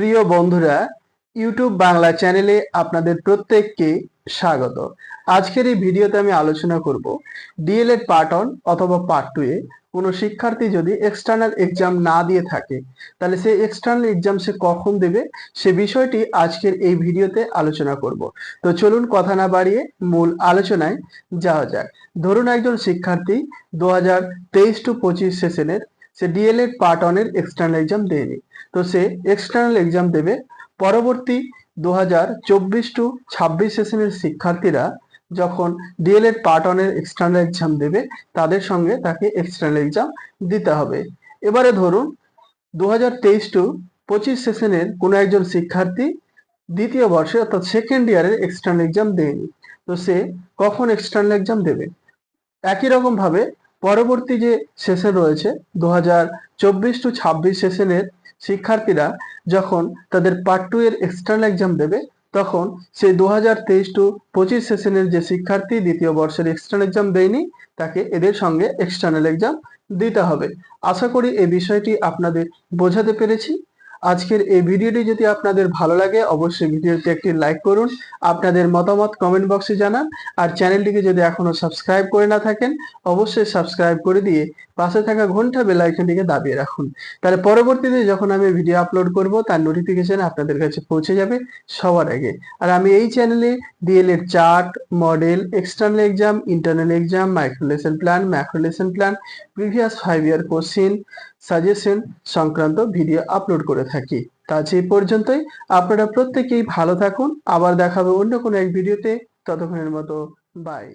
প্রিয় বন্ধুরা ইউটিউব বাংলা চ্যানেলে আপনাদের প্রত্যেককে স্বাগত। আজকের এই ভিডিওতে আমি আলোচনা করব ডিএলএড পার্ট অন অথবা পার্ট টু এ কোনো শিক্ষার্থী যদি এক্সটার্নাল এক্সাম না দিয়ে থাকে, তাহলে সে এক্সটার্নাল এক্সাম সে কখন দেবে সে বিষয়টি আজকের এই ভিডিওতে আলোচনা করব। তো চলুন কথা না বাড়িয়ে মূল আলোচনায় যাওয়া যাক। ধরুন একজন শিক্ষার্থী দু হাজার তেইশ টু পঁচিশ সেশনের সে ডিএলএড পার্ট ওয়ানের এক্সটার্নাল এক্সাম দেয়নি। তো সে এক্সটার্নাল এক্সাম দেবে। পরবর্তী দু হাজার চব্বিশ টু ছাব্বিশ সেশনের শিক্ষার্থীরা যখন ডিএলএড পার্ট ওয়ানের এক্সটার্নাল এক্সাম দেবে, তাদের সঙ্গে তাকে এক্সটার্নাল এক্সাম দিতে হবে। এবারে ধরুন, দু হাজার তেইশ টু পঁচিশ সেশনের কোনো একজন শিক্ষার্থী দ্বিতীয় বর্ষে অর্থাৎ সেকেন্ড ইয়ারের এক্সটার্নাল এক্সাম দেয়নি। তো সে কখন এক্সটার্নাল এক্সাম দেবে? একই রকম ভাবে পরবর্তী যে সেশন রয়েছে দু হাজার চব্বিশ টু ছাব্বিশ সেশনের শিক্ষার্থীরা যখন তাদের পার্ট টু এর এক্সটার্নাল এক্সাম দেবে, তখন সে দু হাজার তেইশ টু পঁচিশ সেশনের যে শিক্ষার্থী দ্বিতীয় বর্ষের এক্সটার্নাল এক্সাম দেয়নি, তাকে এদের সঙ্গে এক্সটার্নাল এক্সাম দিতে হবে। আশা করি এই বিষয়টি আপনাদের বোঝাতে পেরেছি। আজকের এই ভিডিওটি যদি আপনাদের ভালো লাগে, অবশ্যই ভিডিওতে একটি লাইক করুন, আপনাদের মতামত কমেন্ট বক্সে জানান, আর চ্যানেলটিকে যদি এখনও সাবস্ক্রাইব করে না থাকেন, অবশ্যই সাবস্ক্রাইব করে দিয়ে পাশে থাকা ঘণ্টা বেল আইকনটিকে দাবিয়ে রাখুন। তাহলে পরবর্তীতে যখন আমি ভিডিও আপলোড করব, তার নোটিফিকেশন আপনাদের কাছে পৌঁছে যাবে সবার আগে। আর আমি এই চ্যানেলে DElEd chart model external exam internal exam micro lesson plan macro lesson plan previous five year question suggestion সংক্রান্ত ভিডিও আপলোড করে থাকি। তা যে পর্যন্তই। আপনারা প্রত্যেকেই ভালো থাকুন। আবার দেখাবে অন্য কোনো এক ভিডিওতে। ততক্ষণের মতো বাই